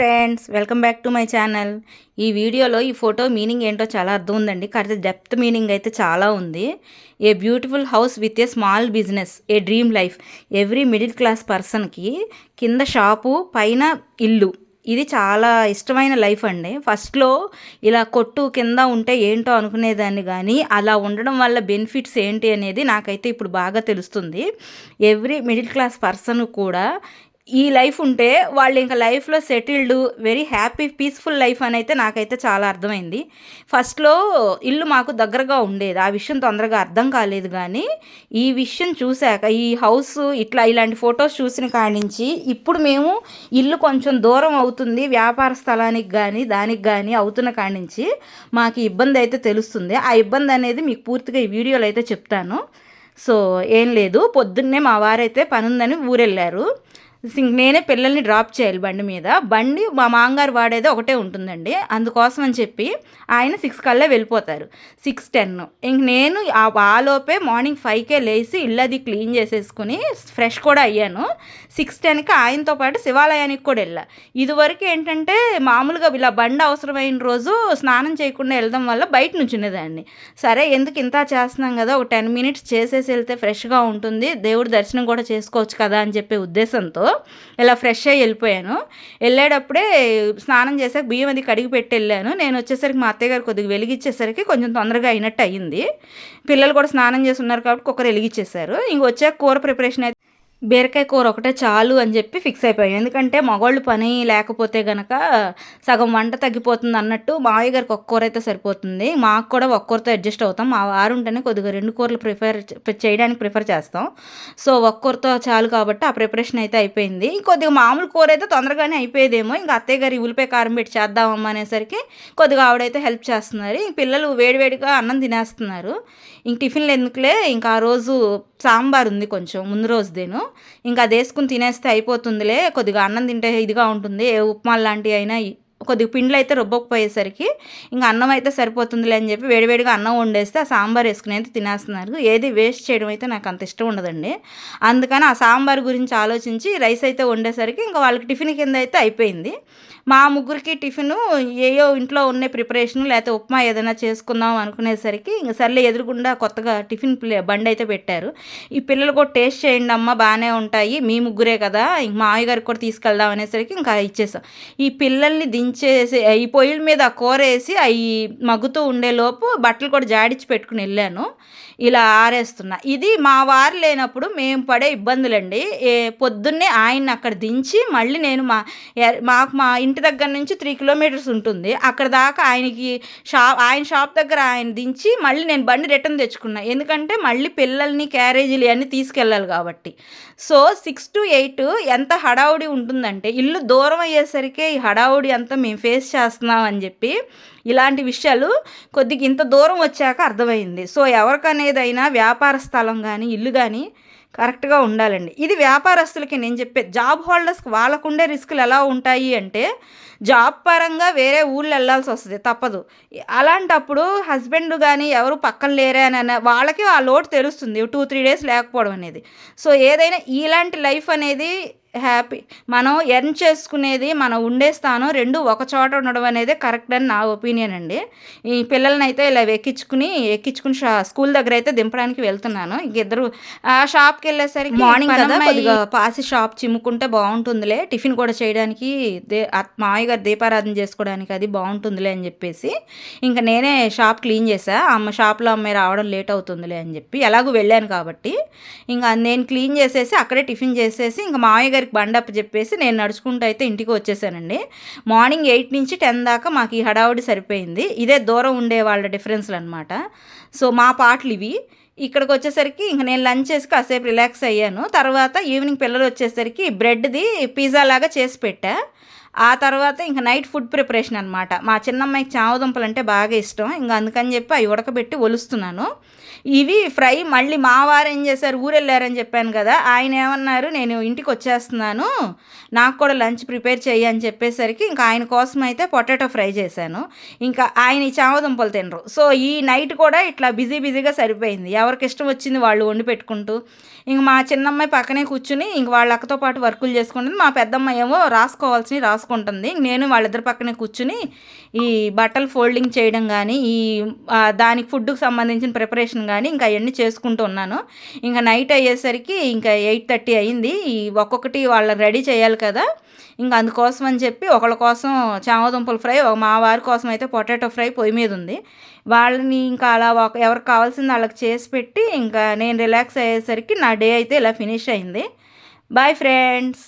Friends welcome back to my channel. ఈ వీడియోలో ఈ ఫోటో మీనింగ్ ఏంటో చాలా అర్థం ఉందండి. కాకపోతే డెప్త్ మీనింగ్ అయితే చాలా ఉంది. A beautiful house with a small business a dream life every middle class పర్సన్కి కింద షాపు పైన ఇల్లు. ఇది చాలా ఇష్టమైన లైఫ్ అండి. ఫస్ట్లో ఇలా కొట్టు కింద ఉంటే ఏంటో అనుకునేదాన్ని కానీ అలా ఉండడం వల్ల బెనిఫిట్స్ ఏంటి అనేది నాకైతే ఇప్పుడు బాగా తెలుస్తుంది. ఎవ్రీ మిడిల్ క్లాస్ పర్సన్ కూడా ఈ లైఫ్ ఉంటే వాళ్ళు ఇంకా లైఫ్లో settled very happy peaceful life అని అయితే నాకైతే చాలా అర్థమైంది. ఫస్ట్లో ఇల్లు మాకు దగ్గరగా ఉండేది. ఆ విషయం తొందరగా అర్థం కాలేదు కానీ ఈ విషయం చూశాక ఈ హౌస్ ఇట్లా ఇలాంటి ఫొటోస్ చూసిన కాడి నుంచి ఇప్పుడు మేము ఇల్లు కొంచెం దూరం అవుతుంది వ్యాపార స్థలానికి కానీ దానికి కానీ అవుతున్న కాడి నుంచి మాకు ఇబ్బంది అయితే తెలుస్తుంది. ఆ ఇబ్బంది అనేది మీకు పూర్తిగా ఈ వీడియోలో అయితే చెప్తాను. సో ఏం లేదు. పొద్దున్నే మా వారైతే పనుందని ఊరెళ్ళారు. నేనే పిల్లల్ని డ్రాప్ చేయాలి బండి మీద. బండి మా మామగారు వాడేది ఒకటే ఉంటుందండి. అందుకోసం అని చెప్పి ఆయన సిక్స్ కల్లా వెళ్ళిపోతారు. Six ten. ఇంక నేను ఆ ఆలోపే మార్నింగ్ ఫైవ్కే లేచి ఇల్లు అది క్లీన్ చేసేసుకుని ఫ్రెష్ కూడా అయ్యాను. సిక్స్ టెన్కి ఆయనతో పాటు శివాలయానికి కూడా వెళ్ళా. ఇదివరకు ఏంటంటే మామూలుగా ఇలా బండి అవసరమైన రోజు స్నానం చేయకుండా వెళ్ళడం వల్ల బయట నుంచునేదాన్ని సరే ఎందుకు ఇంత చేస్తున్నాం కదా ఒక టెన్ మినిట్స్ చేసేసి వెళ్తే ఫ్రెష్గా ఉంటుంది. దేవుడి దర్శనం కూడా చేసుకోవచ్చు కదా అని చెప్పే ఉద్దేశంతో ఇలా ఫ్రెష్ అయ్యి వెళ్ళిపోయాను. వెళ్ళేటప్పుడే స్నానం చేసాక బియ్యం అది కడిగి పెట్టి వెళ్ళాను. నేను వచ్చేసరికి మా అత్తయ్య గారు కొద్దిగా వెలిగించేసరికి కొంచెం తొందరగా అయినట్టు అయ్యింది. పిల్లలు కూడా స్నానం చేసి ఉన్నారు కాబట్టి కుక్కర్ వెలిగించేశారు ఇంక వచ్చాక కూర ప్రిపరేషన్ అయితే బీరకాయ కూర ఒకటే చాలు అని చెప్పి ఫిక్స్ అయిపోయాం ఎందుకంటే మగవాళ్ళు పని లేకపోతే గనక సగం వంట తగ్గిపోతుంది అన్నట్టు మావయ్య గారికి ఒక్క కూర అయితే సరిపోతుంది. మాకు కూడా ఒక్క కూరతో అడ్జస్ట్ అవుతాం. మా వారు ఉంటేనే కొద్దిగా రెండు కూరలు ప్రిఫర్ చేయడానికి ప్రిఫర్ చేస్తాం. సో ఒక్క కూరతో చాలు కాబట్టి ఆ ప్రిపరేషన్ అయితే అయిపోయింది. కొద్దిగా మామూలు కూర అయితే తొందరగానే అయిపోయేదేమో. ఇంకా అత్తయ్య గారి ఉల్లిపాయ కారం పెట్టి చేద్దామమ్మా అనేసరికి కొద్దిగా ఆవిడైతే హెల్ప్ చేస్తున్నారు. ఇంక పిల్లలు వేడివేడిగా అన్నం తినేస్తున్నారు. ఇంక టిఫిన్లు ఎందుకులే? ఇంకా ఆ రోజు సాంబార్ ఉంది కొంచెం ముందు రోజు దేను ఇంకా అది వేసుకుని తినేస్తే అయిపోతుందిలే కొద్దిగా అన్నం తింటే ఇదిగా ఉంటుంది ఏ ఉప్మా లాంటివి అయినా కొద్దిగా పిండ్లు అయితే రుబ్బకపోయేసరికి ఇంకా అన్నం అయితే సరిపోతుందిలే అని చెప్పి వేడివేడిగా అన్నం వండేస్తే ఆ సాంబార్ వేసుకుని అయితే తినేస్తున్నారు. ఏది వేస్ట్ చేయడం అయితే నాకు అంత ఇష్టం ఉండదండి. అందుకని ఆ సాంబార్ గురించి ఆలోచించి రైస్ అయితే వండేసరికి ఇంకా వాళ్ళకి టిఫిన్ కింద అయితే అయిపోయింది. మా ముగ్గురికి టిఫిన్ ఏయో ఇంట్లో ఉన్న ప్రిపరేషన్ లేకపోతే ఉప్మా ఏదైనా చేసుకుందాం అనుకునేసరికి ఇంకా సర్లే ఎదురుగుండా కొత్తగా టిఫిన్ బండి అయితే పెట్టారు. ఈ పిల్లలు కూడా టేస్ట్ చేయండి అమ్మ బాగానే ఉంటాయి మీ ముగ్గురే కదా ఇంక మా గారికి కూడా తీసుకెళ్దాం అనేసరికి ఇంకా ఇచ్చేసాం. ఈ పిల్లల్ని దించి దించేసి ఈ పొయ్యిల మీద కూర వేసి అవి మగ్గుతూ ఉండేలోపు బట్టలు కూడా జాడించి పెట్టుకుని వెళ్ళాను. ఇలా ఆరేస్తున్నా. ఇది మా వారు లేనప్పుడు మేము పడే ఇబ్బందులండి. ఏ పొద్దున్నే ఆయన అక్కడ దించి మళ్ళీ నేను మా మాకు మా ఇంటి దగ్గర నుంచి త్రీ కిలోమీటర్స్ ఉంటుంది. అక్కడ దాకా ఆయనకి షాప్ ఆయన షాప్ దగ్గర ఆయన దించి మళ్ళీ నేను బండి రిటర్న్ తెచ్చుకున్నా. ఎందుకంటే మళ్ళీ పిల్లల్ని క్యారేజీలు అన్నీ తీసుకెళ్ళాలి కాబట్టి. సో సిక్స్ టు ఎయిట్ ఎంత హడావుడి ఉంటుందంటే ఇల్లు దూరం అయ్యేసరికి ఈ హడావుడి అంతా మేము ఫేస్ చేస్తున్నాం అని చెప్పి ఇలాంటి విషయాలు కొద్దిగా ఇంత దూరం వచ్చాక అర్థమైంది. సో ఎవరికనేదైనా వ్యాపార స్థలం కానీ ఇల్లు కానీ కరెక్ట్గా ఉండాలండి. ఇది వ్యాపారస్తులకి నేను చెప్పే జాబ్ హోల్డర్స్కి వాళ్ళకుండే రిస్కులు ఎలా ఉంటాయి అంటే జాబ్ పరంగా వేరే ఊళ్ళు వెళ్ళాల్సి వస్తుంది తప్పదు. అలాంటప్పుడు హస్బెండ్ కానీ ఎవరు పక్కన లేరే అని వాళ్ళకి ఆ లోటు తెలుస్తుంది టూ త్రీ డేస్ లేకపోవడం అనేది. సో ఏదైనా ఇలాంటి లైఫ్ అనేది హ్యాపీ. మనం ఎర్న్ చేసుకునేది మనం ఉండే స్థానం రెండు ఒక చోట ఉండడం అనేది కరెక్ట్ అని నా ఒపీనియన్ అండి. ఈ పిల్లల్ని అయితే ఇలా ఎక్కించుకుని ఎక్కించుకుని షా స్కూల్ దగ్గర అయితే దింపడానికి వెళ్తున్నాను. ఇద్దరు ఆ షాప్కి వెళ్ళేసరికి మార్నింగ్ కదా పాసి షాప్ చిమ్ముకుంటే బాగుంటుందిలే. టిఫిన్ కూడా చేయడానికి దే మామయ్య గారు దీపారాధన చేసుకోవడానికి అది బాగుంటుందిలే అని చెప్పేసి ఇంకా నేనే షాప్ క్లీన్ చేసా అమ్మ షాప్లో అమ్మాయి రావడం లేట్ అవుతుందిలే అని చెప్పి ఎలాగో వెళ్ళాను కాబట్టి ఇంకా నేను క్లీన్ చేసేసి అక్కడే టిఫిన్ చేసేసి ఇంకా మామయ్య గారికి బండప్ప చెప్పేసి నేను నడుచుకుంటూ అయితే ఇంటికి వచ్చేసానండి. మార్నింగ్ ఎయిట్ నుంచి టెన్ దాకా మాకు ఈ హడావుడి సరిపోయింది. ఇదే దూరం ఉండే వాళ్ళ డిఫరెన్స్లు అనమాట సో మా పాటలు ఇవి. ఇక్కడికి వచ్చేసరికి ఇంక నేను లంచ్ చేసి కాసేపు రిలాక్స్ అయ్యాను. తర్వాత ఈవినింగ్ పిల్లలు వచ్చేసరికి బ్రెడ్ది పిజ్జా లాగా చేసి పెట్టా. ఆ తర్వాత ఇంకా నైట్ ఫుడ్ ప్రిపరేషన్ అనమాట మా చిన్నమ్మాయికి చామదుంపలు అంటే బాగా ఇష్టం. ఇంకా అందుకని చెప్పి అవి ఉడకబెట్టి ఒలుస్తున్నాను. ఇవి ఫ్రై మళ్ళీ మా వారు ఏం చేశారు? ఊరెళ్ళారని చెప్పాను కదా. ఆయన ఏమన్నారు? నేను ఇంటికి వచ్చేస్తున్నాను నాకు కూడా లంచ్ ప్రిపేర్ చెయ్యి అని చెప్పేసరికి ఇంకా ఆయన కోసం అయితే పొటాటో ఫ్రై చేశాను. ఇంకా ఆయన ఈ చామదుంపలు తినరు. సో ఈ నైట్ కూడా ఇట్లా బిజీ బిజీగా సరిపోయింది. ఎవరికి ఇష్టం వచ్చింది వాళ్ళు వండి పెట్టుకుంటూ. ఇంక మా చిన్నమ్మాయి పక్కనే కూర్చుని ఇంక వాళ్ళ అక్కతో పాటు వర్కులు చేసుకుంటుంది. మా పెద్దమ్మ ఏమో రాసుకోవాల్సినవి రాసు రాసుకుంటుంది. నేను వాళ్ళిద్దరి పక్కనే కూర్చుని ఈ బట్టలు ఫోల్డింగ్ చేయడం కానీ ఈ దానికి ఫుడ్కి సంబంధించిన ప్రిపరేషన్ కానీ ఇంకా అవన్నీ చేసుకుంటూ ఉన్నాను. ఇంకా నైట్ అయ్యేసరికి ఇంకా ఎయిట్ థర్టీ అయింది. ఈ ఒక్కొక్కటి వాళ్ళని రెడీ చేయాలి కదా. ఇంకా అందుకోసం అని చెప్పి ఒకళ్ళ కోసం చామదుంపల ఫ్రై మా వారి కోసం అయితే పొటాటో ఫ్రై పొయ్యి మీద ఉంది. వాళ్ళని ఇంకా అలా ఒక ఎవరికి కావాల్సింది వాళ్ళకి చేసి పెట్టి ఇంకా నేను రిలాక్స్ అయ్యేసరికి నా డే అయితే ఇలా ఫినిష్ అయింది. Bye friends!